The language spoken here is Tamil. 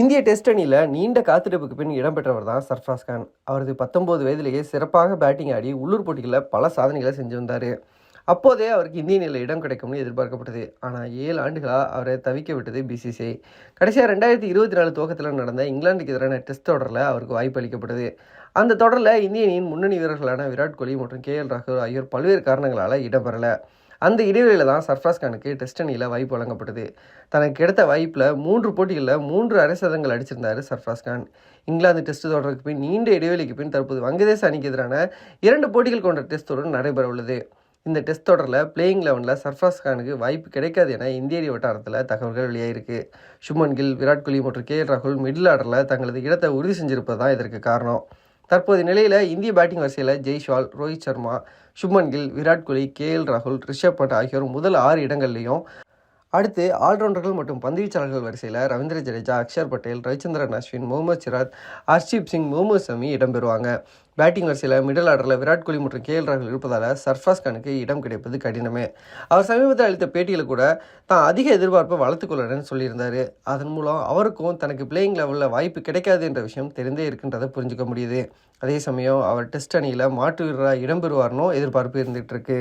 இந்திய டெஸ்ட் அணியில் நீண்ட காத்திருப்புக்கு பின் இடம்பெற்றவர் தான் சர்ஃபாஸ் கான். அவரது பத்தொம்போது வயதிலேயே சிறப்பாக பேட்டிங் ஆடி உள்ளூர் போட்டிகளில் பல சாதனைகளை செஞ்சு வந்தார். அப்போதே அவருக்கு இந்திய அணியில் இடம் கிடைக்கும்னு எதிர்பார்க்கப்பட்டது. ஆனால் ஏழு ஆண்டுகளாக அவரை தவிக்க விட்டது பிசிசிஐ கடைசியாக ரெண்டாயிரத்தி இருபத்தி நாலு துவக்கத்தில் நடந்த இங்கிலாந்துக்கு எதிரான டெஸ்ட் தொடரில் அவருக்கு வாய்ப்பு அளிக்கப்பட்டது. அந்த தொடரில் இந்திய அணியின் முன்னணி வீரர்களான விராட் கோலி மற்றும் கே எல் ராகுல் ஆகியோர் பல்வேறு காரணங்களால் இடம்பெறலை. அந்த இடைவெளியில் தான் சர்ஃப்ராஸ் கானுக்கு டெஸ்ட் அணியில் வாய்ப்பு வழங்கப்பட்டது. தனக்கு கிடைத்த வாய்ப்பில் மூன்று போட்டிகளில் மூன்று அரை சதங்கள் அடிச்சிருந்தார் சர்ஃப்ராஸ் கான். இங்கிலாந்து டெஸ்ட் தொடருக்கு பின் நீண்ட இடைவெளிக்கு பின் தற்போது வங்கதேச அணிக்கு எதிரான இரண்டு போட்டிகள் கொண்ட டெஸ்ட் தொடர் நடைபெற உள்ளது. இந்த டெஸ்ட் தொடரில் பிளேயிங் லெவனில் சர்ஃப்ராஸ் கானுக்கு வாய்ப்பு கிடைக்காது என இந்திய அணி வட்டாரத்தில் தகவல்கள் வெளியாகிருக்கு சுமன் கில் விராட் கோலி மற்றும் கே எல் ராகுல் மிடில் ஆர்டரில் தங்களது இடத்தை உறுதி செஞ்சிருப்பது தான் இதற்கு காரணம். தற்போதைய நிலையில் இந்திய பேட்டிங் வரிசையில் ஜெய்ஷ்வால் ரோஹித் சர்மா சுப்மன் கில் விராட் கோலி கே எல் ராகுல் ரிஷப் பண்ட் ஆகியோர் முதல் ஆறு இடங்கள்லையும் அடுத்து ஆல்ரவுண்டர்கள் மற்றும் பந்துவீச்சாளர்கள் வரிசையில் ரவீந்திர ஜடேஜா அக்ஷர் பட்டேல் ரவிச்சந்திரன் அஸ்வின் முகமது சிராத் ஹர்ஷீப் சிங் முகமது சமி இடம்பெறுவாங்க. பேட்டிங் வரிசையில் மிடில் ஆர்டரில் விராட் கோலி மற்றும் கே எல் ராகுல் இருப்பதால் சர்ஃபாஸ் கானுக்கு இடம் கிடைப்பது கடினமே. அவர் சமீபத்தில் அளித்த பேட்டியில் கூட தான் அதிக எதிர்பார்ப்பை வளர்த்துக்கொள்ளணும்னு சொல்லியிருந்தார். அதன் மூலம் அவருக்கும் தனக்கு பிளேயிங் லெவலில் வாய்ப்பு கிடைக்காது என்ற விஷயம் தெரிந்தே இருக்கின்றதை புரிஞ்சுக்க முடியுது. அதே சமயம் அவர் டெஸ்ட் அணியில் மாற்று வீரராக இடம்பெறுவார்னோ எதிர்பார்ப்பு இருந்துகிட்டு இருக்கு.